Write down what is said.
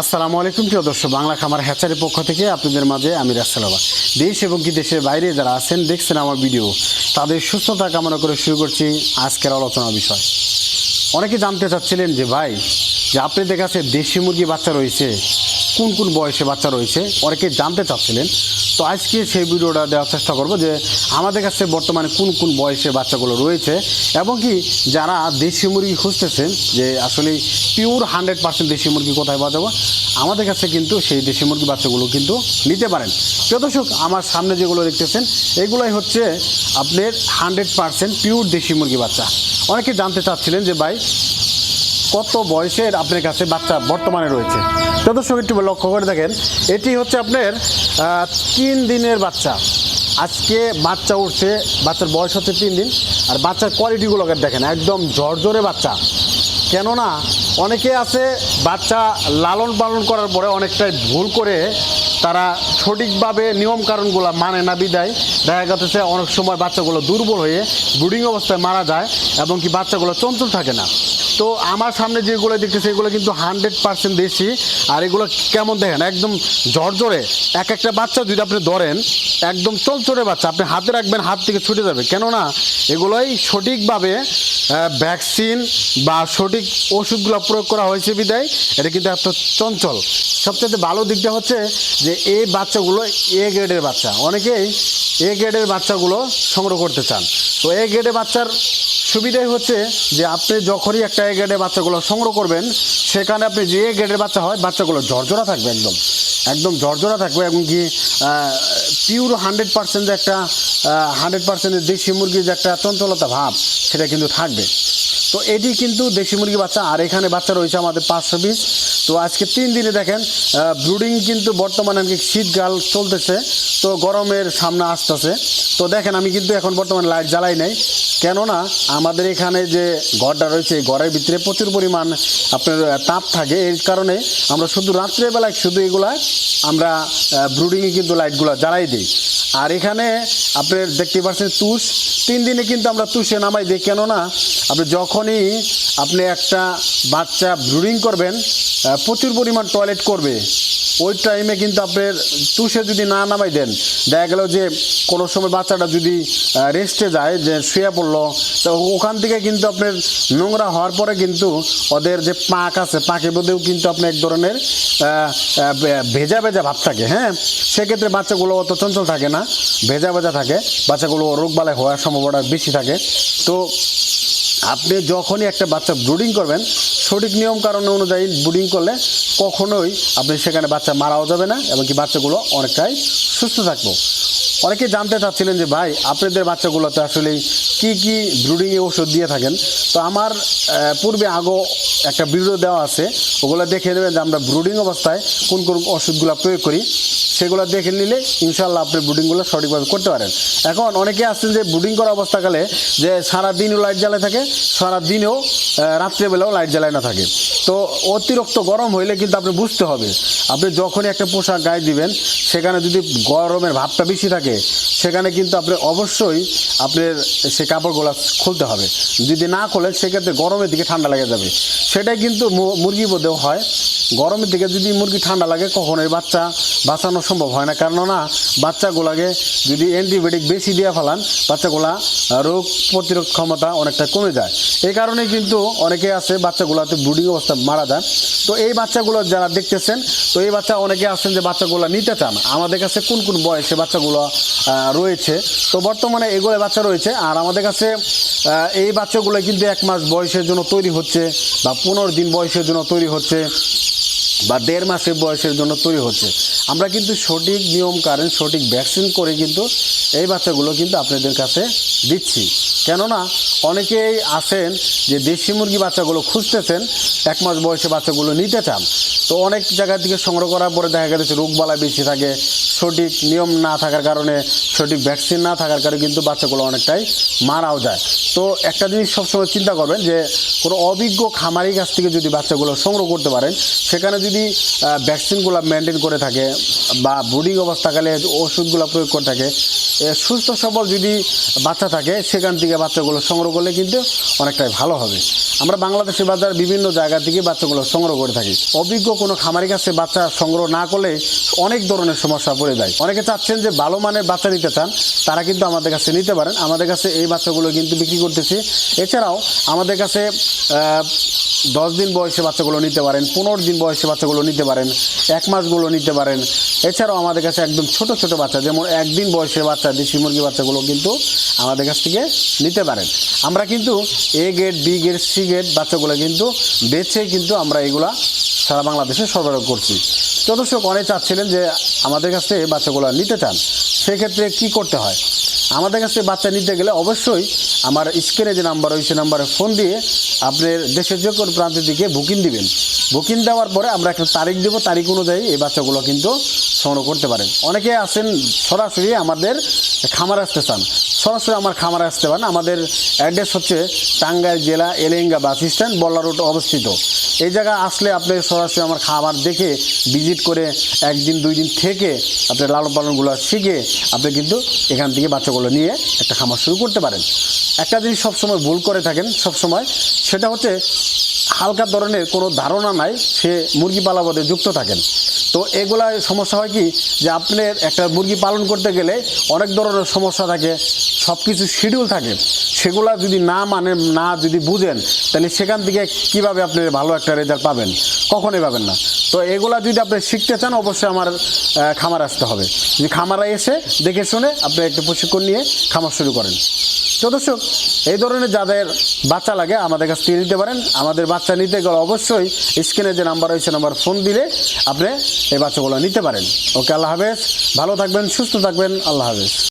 আসসালামু আলাইকুম, প্রিয় দর্শক, বাংলা খামার হ্যাচারের পক্ষ থেকে আপনাদের মাঝে আমি রাসেলাবা দেশ এবং কি দেশের বাইরে যারা আছেন, দেখছেন আমার ভিডিও, তাদের সুস্থতা কামনা করে শুরু করছি আজকের আলোচনা বিষয়। অনেকে জানতে চাচ্ছিলেন যে, ভাই, যে আপনাদের কাছে দেশি মুরগি বাচ্চা রয়েছে কোন কোন বয়সে বাচ্চা রয়েছে, অনেকে জানতে চাচ্ছিলেন। তো আজকে সেই ভিডিওটা দেওয়ার চেষ্টা করব যে, আমাদের কাছে বর্তমানে কোন কোন বয়সে বাচ্চাগুলো রয়েছে এবং কি যারা দেশি মুরগি খুঁজতেছেন, যে আসলে পিওর হান্ড্রেড পার্সেন্ট দেশি মুরগি কোথায় পাওয়া যাবে, আমাদের কাছে কিন্তু সেই দেশি মুরগি বাচ্চাগুলো কিন্তু নিতে পারেন। দর্শক, আমার সামনে যেগুলো দেখতেছেন, এগুলোই হচ্ছে আপনার হান্ড্রেড পার্সেন্ট পিওর দেশি মুরগি বাচ্চা। অনেকে জানতে চাচ্ছিলেন যে, ভাই কত বয়সের আপনার কাছে বাচ্চা বর্তমানে রয়েছে? তো একটু লক্ষ্য করে দেখেন, এটি হচ্ছে আপনার তিন দিনের বাচ্চা। আজকে বাচ্চা উঠছে, বাচ্চার বয়স হচ্ছে তিন দিন, আর বাচ্চার কোয়ালিটিগুলোকে দেখেন, একদম জর্জরে বাচ্চা। কেননা, অনেকে আছে বাচ্চা লালন পালন করার পরে অনেকটাই ভুল করে তারা সঠিকভাবে নিয়ম কারণগুলো মানে না বিদায়। দেখা যাচ্ছে অনেক সময় বাচ্চাগুলো দুর্বল হয়ে ব্রুডিং অবস্থায় মারা যায় এবং কি বাচ্চাগুলো চঞ্চল থাকে না। তো আমার সামনে যেগুলো দেখতেছে এগুলো কিন্তু হান্ড্রেড পার্সেন্ট দেশি। আর এগুলো কেমন দেখেন? একদম জর্জরে এক একটা বাচ্চা যদি আপনি ধরেন, একদম চলচরে বাচ্চা, আপনি হাতে রাখবেন, হাত থেকে ছুটে যাবে। কেননা এগুলোই সঠিকভাবে ভ্যাকসিন বা সঠিক ওষুধগুলো প্রয়োগ করা হয়েছে বিদায়। এটা কিন্তু এত চঞ্চল। সবচেয়ে ভালো দিকটা হচ্ছে যে এই বাচ্চাগুলো এ গ্রেডের বাচ্চা। অনেকেই এ গ্রেডের বাচ্চাগুলো সংগ্রহ করতে চান। তো এ গ্রেডের বাচ্চার সুবিধাই হচ্ছে যে আপনি যখনই একটা এ গ্রেডের বাচ্চাগুলো সংগ্রহ করবেন, সেখানে আপনি যে গ্রেডের বাচ্চা হয়, বাচ্চাগুলো ঝরঝরা থাকবে একদম। একদম ঝরঝরা থাকবে, এবং কি পিওর হান্ড্রেড পার্সেন্ট যে একটা হান্ড্রেড পার্সেন্টের দেশি মুরগির যে একটা চঞ্চলতা ভাব, সেটা কিন্তু থাকবে। তো এটি কিন্তু দেশি মুরগি বাচ্চা, আর এখানে বাচ্চা রয়েছে আমাদের পাঁচশো পিস তো আজকে তিন দিনে দেখেন ব্রুডিং কিন্তু বর্তমানে কি শীতকাল চলতেছে, তো গরমের সামনে আসতেছে। তো দেখেন, আমি কিন্তু এখন বর্তমানে লাইট জ্বালাই নাই। কেননা আমাদের এখানে যে ঘরটা রয়েছে, এই ঘরের ভিতরে প্রচুর পরিমাণ আপনার তাপ থাকে। এই কারণে আমরা শুধু রাত্রেবেলায় শুধু এগুলা আমরা ব্রুডিংয়ে কিন্তু লাইটগুলো জ্বালাই দিই। আর এখানে আপনি দেখতে পাচ্ছেন তুষ। তিন দিনে কিন্তু আমরা তুষে নামাই দিই। কেননা আপনি যখনই আপনি একটা বাচ্চা ব্রুডিং করবেন প্রচুর পরিমাণ টয়লেট করবে। ওই টাইমে কিন্তু আপনার তুষে যদি না নামাই দেন, দেখা গেল যে কোনো সময় বাচ্চাটা যদি রেস্টে যায়, যে শুয়ে পড়ল, তো ওখান থেকে কিন্তু আপনার নোংরা হওয়ার পরে কিন্তু ওদের যে পাক আছে, পাকের মধ্যেও কিন্তু আপনার এক ধরনের ভেজা ভেজা ভাব থাকে হ্যাঁ? সেক্ষেত্রে বাচ্চাগুলো অত চঞ্চল থাকে না, ভেজা ভেজা থাকে, বাচ্চাগুলো রোগবালাই হওয়ার সম্ভাবনা বেশি থাকে। তো আপনি যখনই একটা বাচ্চা ব্রুডিং করবেন সঠিক নিয়ম কারণ অনুযায়ী ব্রুডিং করলে কখনোই আপনি সেখানে বাচ্চা মারাও যাবে না এবং কি বাচ্চাগুলো অনেকটাই সুস্থ থাকব। অনেকে জানতে চাচ্ছিলেন যে, ভাই, আপনাদের বাচ্চাগুলোতে আসলে কি কি ব্রুডিংয়ে ওষুধ দিয়ে থাকেন? তো আমার পূর্বে আগো একটা ভিডিও দেওয়া আছে। ওগুলো দেখে নেবেন যে আমরা ব্রুডিং অবস্থায় কোন কোন ওষুধগুলো প্রয়োগ করি। সেগুলো দেখে নিলে ইনশাল্লাহ আপনি ব্রুডিংগুলো সঠিকভাবে করতে পারেন। এখন অনেকে আসছেন যে ব্রুডিং করা অবস্থাকালে যে সারাদিনও লাইট জ্বালায় থাকে, সারা দিনেও রাত্রেবেলাও লাইট জ্বালায় না থাকে। তো অতিরিক্ত গরম হইলে কিন্তু আপনি বুঝতে হবে, আপনি যখনই একটা পোশাক গায়ে দিবেন, সেখানে যদি গরমের ভাবটা বেশি থাকে সেখানে কিন্তু আপনি অবশ্যই আপনার সে কাপড়গুলো খুলতে হবে। যদি না খোলেন, সেক্ষেত্রে গরমের দিকে ঠান্ডা লেগে যাবে। সেটাই কিন্তু মুরগি বোধেও হয়। গরমের দিকে যদি মুরগি ঠান্ডা লাগে, কখনোই বাচ্চা বাঁচানো সম্ভব হয় না। কেননা, বাচ্চাগুলাকে যদি অ্যান্টিবায়োটিক বেশি দিয়ে ফেলান, বাচ্চাগুলা রোগ প্রতিরোধ ক্ষমতা অনেকটা কমে যায়। এই কারণে কিন্তু অনেকে আছে, বাচ্চাগুলোতে ব্রুডিং অবস্থা মারা যায়। তো এই বাচ্চাগুলো যারা দেখতেছেন, তো এই বাচ্চা অনেকে আছেন যে বাচ্চাগুলো নিতে চান। আমাদের কাছে কোন কোন বয়সে বাচ্চাগুলো রয়েছে। তো বর্তমানে এগুলো বাচ্চা রয়েছে। আর আমাদের কাছে এই বাচ্চাগুলো কিন্তু এক মাস বয়সের জন্য তৈরি হচ্ছে বা পনেরো দিন বয়সের জন্য তৈরি হচ্ছে। বা দেড় মাসের বয়সের জন্য তৈরি হচ্ছে। আমরা কিন্তু সঠিক নিয়ম কারণ, সঠিক ভ্যাকসিন করে কিন্তু এই বাচ্চাগুলো কিন্তু আপনাদের কাছে দিচ্ছি। কেননা, অনেকেই আছেন যে দেশি মুরগি বাচ্চাগুলো খুঁজতেছেন, এক মাস বয়সে বাচ্চাগুলো নিতে চান। তো অনেক জায়গা থেকে সংগ্রহ করার পরে দেখা গেছে রোগবালা বেশি থাকে, সঠিক নিয়ম না থাকার কারণে, সঠিক ভ্যাকসিন না থাকার কারণে কিন্তু বাচ্চাগুলো অনেকটাই মারাও যায়। তো একটা জিনিস সবসময় চিন্তা করবেন যে, কোনো অভিজ্ঞ খামারি কাছ থেকে যদি বাচ্চাগুলো সংগ্রহ করতে পারেন, সেখানে যদি ভ্যাকসিনগুলো মেনটেন করে থাকে বা ব্রুডিং অবস্থাকালে ওষুধগুলো প্রয়োগ করে থাকে সুস্থ সবল যদি বাচ্চা থাকে, সেখান থেকে বাচ্চাগুলো সংগ্রহ করলে কিন্তু অনেকটাই ভালো হবে। আমরা বাংলাদেশের বাজার বিভিন্ন জায়গা থেকে বাচ্চাগুলো সংগ্রহ করে থাকি। অভিজ্ঞ কোনো খামারের কাছে বাচ্চা সংগ্রহ না করলে অনেক ধরনের সমস্যা পড়ে যায়। অনেকে চাচ্ছেন যে ভালো মানের বাচ্চা নিতে চান, তারা কিন্তু আমাদের কাছে নিতে পারেন। আমাদের কাছে এই বাচ্চাগুলো কিন্তু বিক্রি করতেছি। এছাড়াও আমাদের কাছে দশ দিন বয়সে বাচ্চাগুলো নিতে পারেন, পনেরো দিন বয়সে বাচ্চাগুলো নিতে পারেন, এক মাসগুলো নিতে পারেন। এছাড়াও আমাদের কাছে একদম ছোট ছোট বাচ্চা, যেমন একদিন বয়সে বাচ্চা, দেশি মুরগি বাচ্চাগুলো কিন্তু আমাদের কাছ থেকে নিতে পারেন। আমরা কিন্তু A gate B gate C gate বাচ্চাগুলো কিন্তু বেছে কিন্তু আমরা এগুলা সারা বাংলাদেশে সরবরাহ করছি। দর্শক, অনেক চাচ্ছিলেন যে আমাদের কাছ থেকে বাচ্চাগুলো নিতে চান। সেক্ষেত্রে কি করতে হয়? আমাদের কাছে বাচ্চা নিতে গেলে অবশ্যই আমার স্ক্রিনে যে নাম্বার ওই সে নাম্বারে ফোন দিয়ে আপনার দেশের যে কোনো প্রান্তের দিকে বুকিং দিবেন। বুকিং দেওয়ার পরে আমরা একটা তারিখ দেবো, তারিখ অনুযায়ী এই বাচ্চাগুলো কিন্তু সংগ্রহ করতে পারেন। অনেকে আছেন সরাসরি আমাদের খামার আসতে চান। সরাসরি আমার খামারে আসতে পারেন। আমাদের অ্যাড্রেস হচ্ছে টাঙ্গাইল জেলা Elenga bus stand, Balla road অবস্থিত। এই জায়গা আসলে আপনি সরাসরি আমার খামার দেখে, ভিজিট করে একদিন, দুই দিন থেকে আপনি লালন পালনগুলো শিখে আপনি কিন্তু এখান থেকে বাচ্চাগুলো নিয়ে একটা খামার শুরু করতে পারেন। একটা জিনিস সবসময় ভুল করে থাকেন সবসময়, সেটা হচ্ছে হালকা ধরনের কোনো ধারণা নাই, সে মুরগি পালাবাদে যুক্ত থাকেন। তো এগুলা সমস্যা হয় কি, যে আপনার একটা মুরগি পালন করতে গেলে অনেক ধরনের সমস্যা থাকে সব কিছু শিডিউল থাকে। সেগুলা যদি না মানেন, না যদি বুঝেন, তাহলে সেখান থেকে কীভাবে আপনি ভালো একটা রেজাল্ট পাবেন? কখনোই পাবেন না। তো এগুলা যদি আপনি শিখতে চান, অবশ্যই আমার খামার আসতে হবে। যদি খামারে এসে দেখে শুনে আপনি একটু প্রশিক্ষণ নিয়ে খামার শুরু করেন। তো দর্শক, এই ধরনের যাদের বাচ্চা লাগে, আমাদের কাছ থেকে নিতে পারেন। আমাদের বাচ্চা নিতে গেলে অবশ্যই স্ক্রিনে যে নাম্বার রয়েছে, নাম্বার ফোন দিলে আপনি এই বাচ্চাগুলো নিতে পারেন। ওকে, আল্লাহ হাফেজ। ভালো থাকবেন, সুস্থ থাকবেন, আল্লাহ হাফেজ।